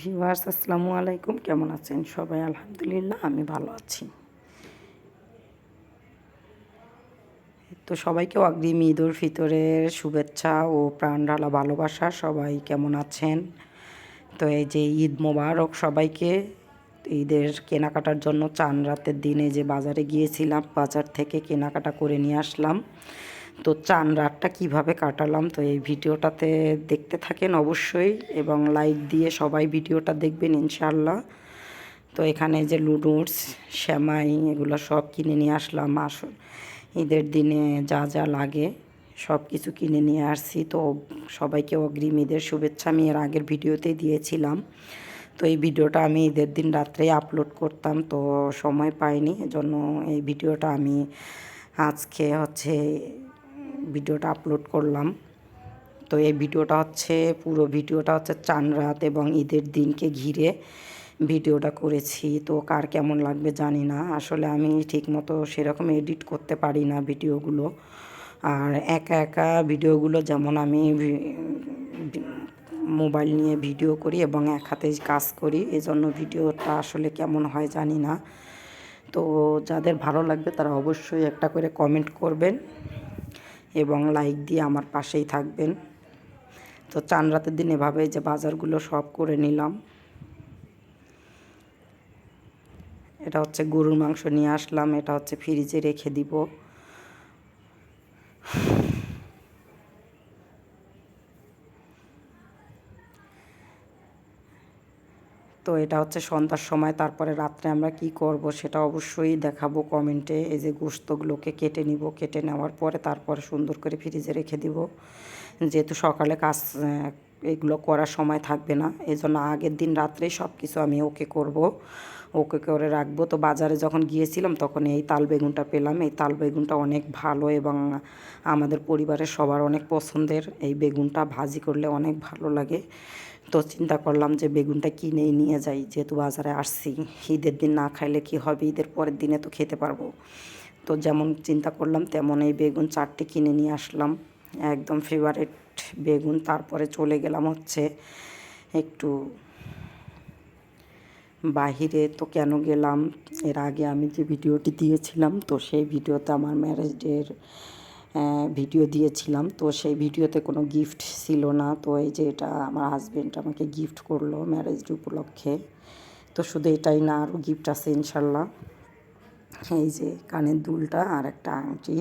Viewers, আসসালামু আলাইকুম। কেমন আছেন সবাই? আলহামদুলিল্লাহ, আমি ভালো আছি। তো সবাইকে অগ্রিম ঈদ উল ফিতরের শুভেচ্ছা ও প্রাণ ঢালা ভালোবাসা। সবাই কেমন আছেন? তো এই যে ঈদ মোবারক, সবাইকে ঈদের কেনাকাটার জন্য চান রাতের দিনে যে বাজারে গিয়েছিলাম, বাজার থেকে কেনাকাটা করে নিয়ে আসলাম। তো চান রাতটা কীভাবে কাটালাম? তো এই ভিডিওটাতে দেখতে থাকেন অবশ্যই এবং লাইক দিয়ে সবাই ভিডিওটা দেখবেন ইনশাল্লাহ তো এখানে যে লুডুস শ্যামাই এগুলো সব কিনে নিয়ে আসলাম। আস, ঈদের দিনে যা যা লাগে সব কিছু কিনে নিয়ে আসছি। তো সবাইকে অগ্রিম ঈদের শুভেচ্ছা আমি এর আগের ভিডিওতেই দিয়েছিলাম। তো এই ভিডিওটা আমি ঈদের দিন রাত্রেই আপলোড করতাম। তো সময় পাইনি, এজন্য এই ভিডিওটা আমি আজকে হচ্ছে ভিডিওটা আপলোড করলাম। তো এই ভিডিওটা হচ্ছে, পুরো ভিডিওটা হচ্ছে চান রাত এবং ঈদের দিনকে ঘিরে ভিডিওটা করেছি। তো কার কেমন লাগবে জানি না। আসলে আমি ঠিকমতো সেরকম এডিট করতে পারি না ভিডিওগুলো। আর একা একা ভিডিওগুলো যেমন আমি মোবাইল নিয়ে ভিডিও করি এবং এক হাতে কাজ করি, এজন্য ভিডিওটা আসলে কেমন হয় জানি না। তো যাদের ভালো লাগবে তারা অবশ্যই একটা করে কমেন্ট করবেন। এবং লাইক দিয়ে আমার পাশেই থাকবেন। তো চান রাতের দিন এভাবে যে বাজারগুলো সব করে নিলাম। এটা হচ্ছে গরুর মাংস নিয়ে আসলাম, এটা হচ্ছে ফ্রিজে রেখে দিব। তো এটা হচ্ছে সন্ধ্যার সময়, তারপরে রাত্রে আমরা কি করব সেটা অবশ্যই দেখাবো কমেন্টে এই যে গোস্তগুলোকে কেটে নিব, কেটে নেওয়ার পরে তারপরে সুন্দর করে ফ্রিজে রেখে দিব। যেহেতু সকালে কাজ এগুলো করার সময় থাকবে না এই জন্য আগের দিন রাত্রেই সব কিছু আমি ওকে করব। ওকে করে রাখব। তো বাজারে যখন গিয়েছিলাম তখন এই তাল বেগুনটা পেলাম। এই তাল বেগুনটা অনেক ভালো এবং আমাদের পরিবারের সবার অনেক পছন্দের। এই বেগুনটা ভাজি করলে অনেক ভালো লাগে। তো চিন্তা করলাম যে বেগুনটা কিনেই নিয়ে যাই, যেহেতু বাজারে আসছি। ঈদের দিন না খাইলে কি হবে? ঈদের পরের দিনে তো খেতে পারব। তো যেমন চিন্তা করলাম তেমন এই বেগুন চারটে কিনে নিয়ে আসলাম। একদম ফেভারেট বেগুন। তারপরে চলে গেলাম হচ্ছে একটু বাহিরে। তো কেন গেলাম? এর আগে আমি যে ভিডিওটি দিয়েছিলাম, তো সেই ভিডিওতে আমার ম্যারেজের ভিডিও দিয়েছিলাম। তো সেই ভিডিওতে কোনো গিফট ছিল না। তো এই যে এটা আমার হাজব্যান্ড আমাকে গিফট করল ম্যারেজ উপলক্ষে। তো শুধু এটাই না, আরও গিফট আছে ইনশাল্লাহ। এই যে কানের দুলটা আর একটা আংটি।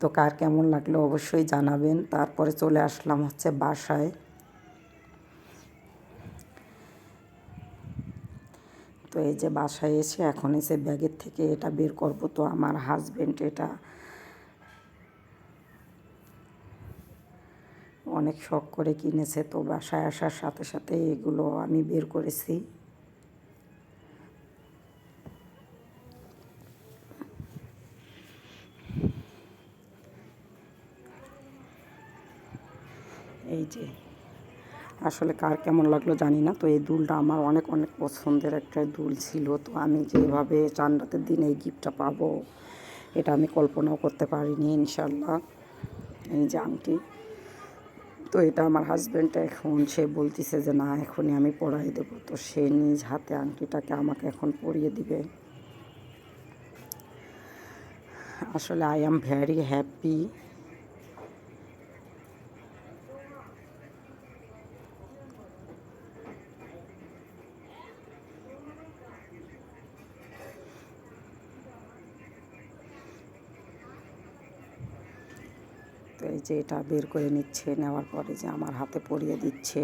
তো কার কেমন লাগল অবশ্যই জানাবেন। তারপরে চলে আসলাম হচ্ছে বাসায়। তো এই যে বাসায় এসে এখন এসে ব্যাগের থেকে এটা বের করব। তো আমার হাজব্যান্ড এটা অনেক শখ করে কিনেছে তো বাসায় আসার সাথে সাথে এগুলো আমি বের করেছি। এই যে, আসলে কার কেমন লাগল জানি না, তো এই দুলটা আমার অনেক অনেক পছন্দের একটা দুল ছিল। তো আমি যেভাবে চান রাতের দিন এই গিফটটা পাবো, এটা আমি কল্পনাও করতে পারিনি ইনশাল্লাহ এই যে আংটি। তো এটা আমার হাজব্যান্ড এখন, সে বলতেছে যে, না, এখনই আমি পড়াই দেবো। তো সে নিজ হাতে আংটিটাকে আমাকে এখন পরিয়ে দিবে। আসলে আই এম ভ্যারি হ্যাপি এই যে এটা বের করে নিচ্ছে, নেওয়ার পরে যে আমার হাতে পরিয়ে দিচ্ছে।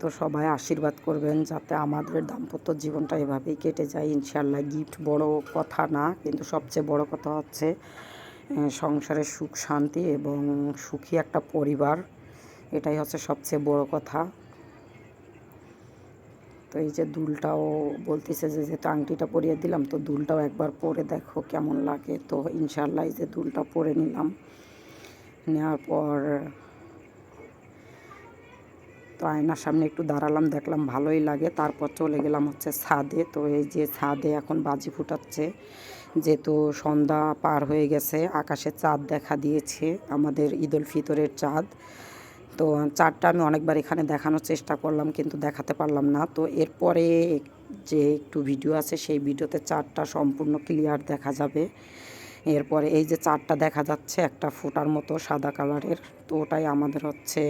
তো সবাই আশীর্বাদ করবেন যাতে আমাদের দাম্পত্য জীবনটা এভাবেই কেটে যায়। ইনশাল্লাহ গিফট বড় কথা না, কিন্তু সবচেয়ে বড় কথা হচ্ছে সংসারের সুখ, শান্তি এবং সুখী একটা পরিবার, এটাই হচ্ছে সবচেয়ে বড় কথা। তো এই যে দুলটাও বলতেছে যে যেহেতু আংটিটা পরিয়ে দিলাম, তো দুলটাও একবার পরে দেখো কেমন লাগে। তো ইনশাল্লাহ এই যে দুলটা পরে নিলাম। নেওয়ার পর তো আয়নার সামনে একটু দাঁড়ালাম, দেখলাম ভালোই লাগে। তারপর চলে গেলাম হচ্ছে ছাদে। তো এই যে ছাদে এখন বাজি ফুটাচ্ছে। যেহেতু সন্ধ্যা পার হয়ে গেছে, আকাশে চাঁদ দেখা দিয়েছে, আমাদের ঈদ ফিতরের চাঁদ। তো চারটা আমি অনেকবার এখানে দেখানোর চেষ্টা করলাম, কিন্তু দেখাতে পারলাম না। তো এরপরে যে একটু ভিডিও আছে, সেই ভিডিওতে চারটা সম্পূর্ণ ক্লিয়ার দেখা যাবে। এরপরে এই যে চারটা দেখা যাচ্ছে, একটা ফোটার মতো সাদা কালারের, তো ওটাই আমাদের হচ্ছে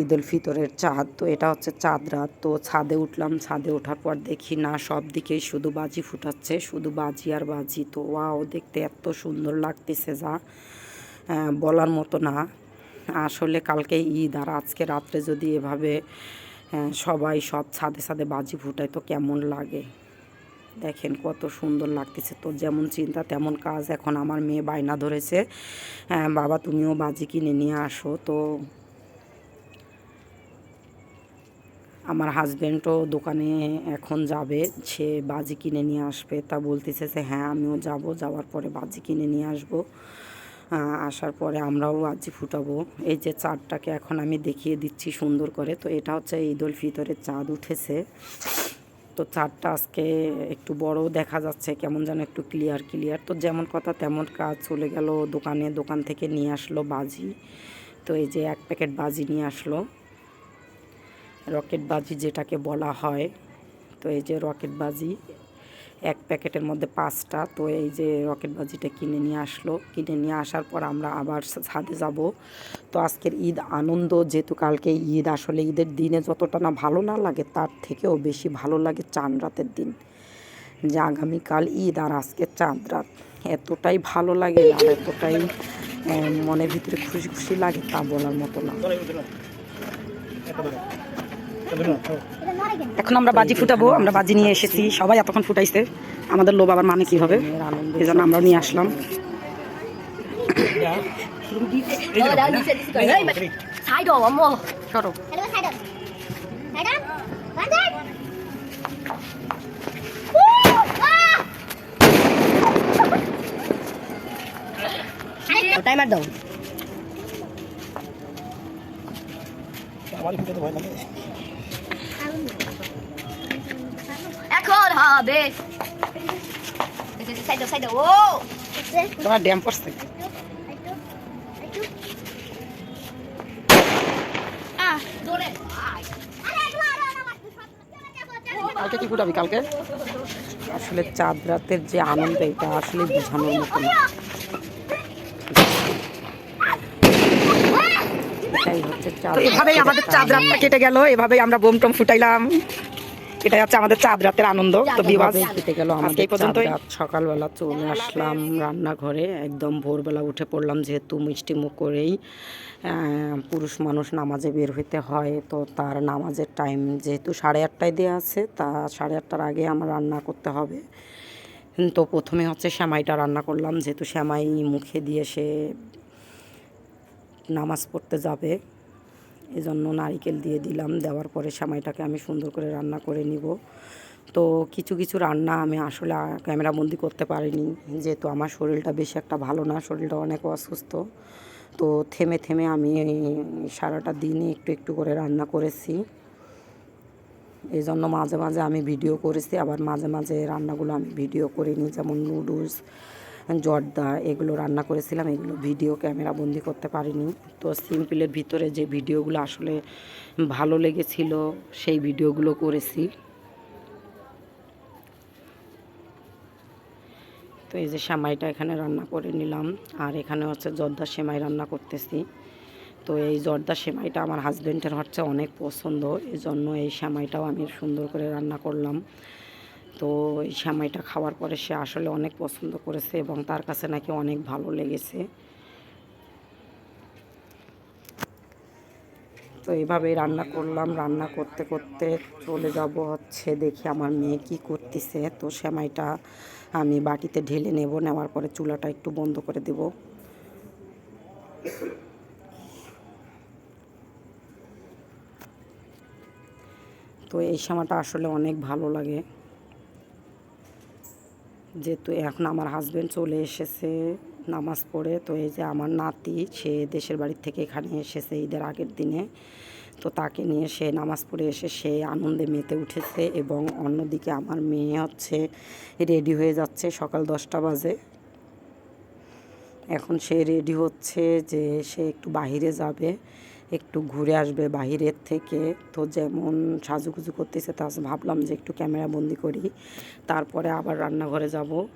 ঈদ উল ফিতরের চাঁদ। তো এটা হচ্ছে চাঁদ রাত। তো ছাদে উঠলাম, ছাদে ওঠার পর দেখি না, সব দিকেই শুধু বাজি ফুটাচ্ছে, শুধু বাজি আর বাজি। তো ওয়াও, দেখতে এত সুন্দর লাগতেছে যা বলার মতো না। আসলে কালকে ঈদ আর আজকে রাত্রে যদি এভাবে সবাই সব ছাদে ছাদে বাজি ফুটায় তো কেমন লাগে? দেখেন কত সুন্দর লাগতেছে। তো যেমন চিন্তা তেমন কাজ এখন আমার মেয়ে বায়না ধরেছে। হ্যাঁ বাবা তুমিও বাজি কিনে নিয়ে আসো। তো আমার হাজব্যান্ডও দোকানে এখন যাবে, সে বাজি কিনে নিয়ে আসবে। তা বলতেছে যে হ্যাঁ আমিও যাব। যাওয়ার পরে বাজি কিনে নিয়ে আসব। আসার পরে আমরাও বাজি ফুটাবো। এই যে চাঁদটাকে এখন আমি দেখিয়ে দিচ্ছি সুন্দর করে। তো এটা হচ্ছে ঈদ উল ফিতরের চাঁদ উঠেছে। তো চাঁদটা আজকে একটু বড় দেখা যাচ্ছে, কেমন যেন একটু ক্লিয়ার ক্লিয়ার তো যেমন কথা তেমন কাজ চলে গেল, দোকানে দোকান থেকে নিয়ে আসলো বাজি। তো এই যে এক প্যাকেট বাজি নিয়ে আসলো। রকেট বাজি যেটাকে বলা হয়। তো এই যে রকেট বাজি এক প্যাকেটের মধ্যে পাঁচটা। তো এই যে রকেট বাজিটা কিনে নিয়ে আসলো। কিনে নিয়ে আসার পর আমরা আবার ছাদে যাব। তো আজকের ঈদ আনন্দ, যেহেতু কালকে ঈদ, আসলে ঈদের দিনে যতটা না ভালো না লাগে, তার থেকেও বেশি ভালো লাগে চাঁদ রাতের দিন। যে আগামীকাল ঈদ আর আজকে চাঁদ রাত, এতটাই ভালো লাগে আর এতটাই মনের ভিতরে খুশি খুশি লাগে তা বলার মতো না। এখন আমরা বাজি ফুটাবো আমরা বাজি নিয়ে এসেছি। সবাই এতক্ষণ ফুটাইছে। আমাদের লোভ আবার মানে কি হবে এই জন্য আমরাও নিয়ে আসলাম। টাইমার দাও। আমার ভয় লাগে। হবে সাইড সাইড ও! তোমার ড্যাম পড়ছে। কালকে কি ফুটাবি কালকে? আসলে চাঁদ রাতের যে আনন্দ এটা আসলে বোঝানোর মতো না। এটাই হচ্ছে চাঁদ। এভাবেই আমাদের চাঁদ রাতটা কেটে গেল এভাবেই আমরা বোম টম ফুটাইলাম। এটাই হচ্ছে আমাদের চাঁদ রাতের আনন্দ। তো এভাবেই কেটে গেল আমাদের এই পর্যন্তই। সকালবেলা চলে আসলাম রান্নাঘরে একদম ভোরবেলা উঠে পড়লাম যেহেতু মিষ্টি মুখ করেই পুরুষ মানুষ নামাজে বের হইতে হয় তো তার নামাজের টাইম যেহেতু সাড়ে আটটায় দেওয়া আছে তা সাড়ে আটটার আগে আমার রান্না করতে হবে। তো প্রথমে হচ্ছে শ্যামাইটা রান্না করলাম যেহেতু শ্যামাই মুখে দিয়ে সে নামাজ পড়তে যাবে। এজন্য নারিকেল দিয়ে দিলাম। দেওয়ার পরে সেমাইটাকে আমি সুন্দর করে রান্না করে নিব। তো কিছু কিছু রান্না আমি আসলে ক্যামেরা বন্দি করতে পারিনি। যেহেতু আমার শরীরটা বেশি একটা ভালো না, শরীরটা অনেক অসুস্থ। তো থেমে থেমে আমি সারাটা দিনই একটু একটু করে রান্না করেছি। এই জন্য মাঝে মাঝে আমি ভিডিও করেছি, আবার মাঝে মাঝে রান্নাগুলো আমি ভিডিও করিনি, যেমন নুডলস জর্দা, এগুলো রান্না করেছিলাম, এগুলো ভিডিও ক্যামেরা বন্দি করতে পারিনি। তো সিম্পলের ভিতরে যে ভিডিওগুলো আসলে ভালো লেগেছিল, সেই ভিডিওগুলো করেছি। তো এই যে সেমাইটা এখানে রান্না করে নিলাম, আর এখানে হচ্ছে জর্দা সেমাই রান্না করতেছি। তো এই জর্দা সেমাইটা আমার হাজব্যান্ডের হচ্ছে অনেক পছন্দ এই জন্য এই সেমাইটাও আমি সুন্দর করে রান্না করলাম। তো এই সেমাইটা খাওয়ার পরে সে আসলে অনেক পছন্দ করেছে এবং তার কাছে নাকি অনেক ভালো লেগেছে। তো এইভাবেই রান্না করলাম, রান্না করতে করতে চলে যাব হচ্ছে দেখি আমার মেয়ে কি করতেছে। তো সেমাইটা আমি বাটিতে ঢেলে নেব, নেওয়ার পরে চুলাটা একটু বন্ধ করে দেব। তো এই সেমাটা আসলে অনেক ভালো লাগে। যেহেতু এখন আমার হাজব্যান্ড চলে এসেছে, নামাজ পড়ে, তো এই যে আমার নাতি, সে দেশের বাড়ির থেকে এখানে এসেছে ঈদের আগের দিনে। তো তাকে নিয়ে সে নামাজ পড়ে এসে সে আনন্দে মেতে উঠেছে এবং অন্যদিকে আমার মেয়ে হচ্ছে রেডি হয়ে যাচ্ছে সকাল দশটা বাজে। এখন সে রেডি হচ্ছে যে সে একটু বাইরে যাবে। একটু ঘুরে আসবে বাহিরের থেকে। তো যেমন সাজুগুজু করতেছে, তা ভাবলাম যে একটু ক্যামেরা বন্দি করি। তারপরে আবার রান্নাঘরে যাব।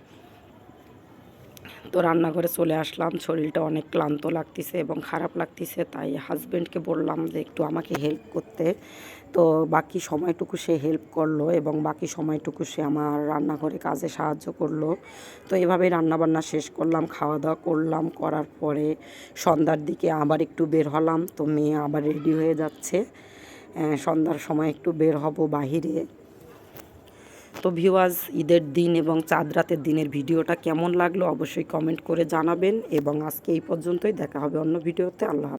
তো রান্নাঘরে চলে আসলাম। শরীরটা অনেক ক্লান্ত লাগতেছে এবং খারাপ লাগতেছে, তাই হাজব্যান্ডকে বললাম যে একটু আমাকে হেল্প করতে। তো বাকি সময়টুকু সে হেল্প করল এবং বাকি সময়টুকু সে আমার রান্নাঘরে কাজে সাহায্য করল। তো এভাবেই রান্নাবান্না শেষ করলাম খাওয়া দাওয়া করলাম, করার পরে সন্ধ্যার দিকে আবার একটু বের হলাম। তো মেয়ে আবার রেডি হয়ে যাচ্ছে। সন্ধ্যার সময় একটু বের হব বাহিরে। তো ভিউয়ার্স ঈদের দিন এবং চাঁদ রাতের দিনের ভিডিওটা কেমন লাগল অবশ্যই কমেন্ট করে জানাবেন এবং আজকে এই পর্যন্তই, দেখা হবে অন্য ভিডিওতে, আল্লাহ।